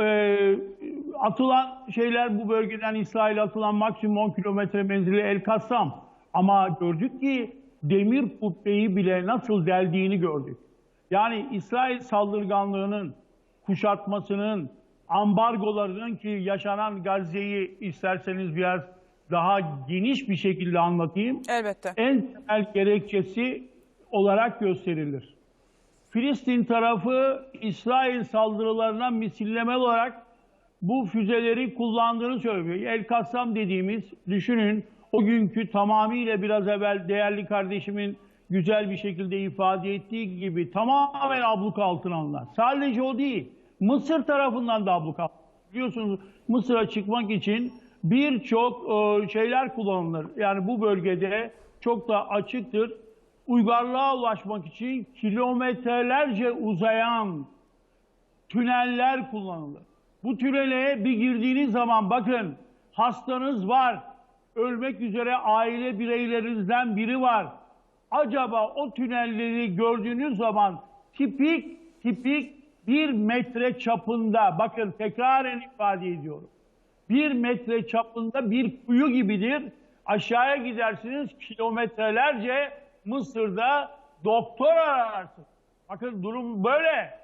e, atılan şeyler bu bölgeden İsrail atılan maksimum 10 kilometre menzili El Kassam. Ama gördük ki demir kubbeyi bile nasıl deldiğini gördük. Yani İsrail saldırganlığının, kuşatmasının, ambargolarının ki yaşanan Gazze'yi isterseniz biraz daha geniş bir şekilde anlatayım. Elbette. En temel gerekçesi olarak gösterilir. Filistin tarafı İsrail saldırılarına misilleme olarak bu füzeleri kullandığını söylüyor. El Kassam dediğimiz düşünün o günkü tamamıyla biraz evvel değerli kardeşimin güzel bir şekilde ifade ettiği gibi tamamen abluk altına alınan. Sadece o değil. Mısır tarafından da abluk altına. Biliyorsunuz Mısır'a çıkmak için birçok e, şeyler kullanılır. Yani bu bölgede çok da açıktır. Uygarlığa ulaşmak için kilometrelerce uzayan tüneller kullanılır. Bu tünele bir girdiğiniz zaman bakın hastanız var, ölmek üzere aile bireylerinizden biri var. Acaba o tünelleri gördüğünüz zaman tipik tipik bir metre çapında bakın tekraren ifade ediyorum. Bir metre çapında bir kuyu gibidir. Aşağıya gidersiniz kilometrelerce Mısır'da doktor ararsınız. Bakın durum böyle.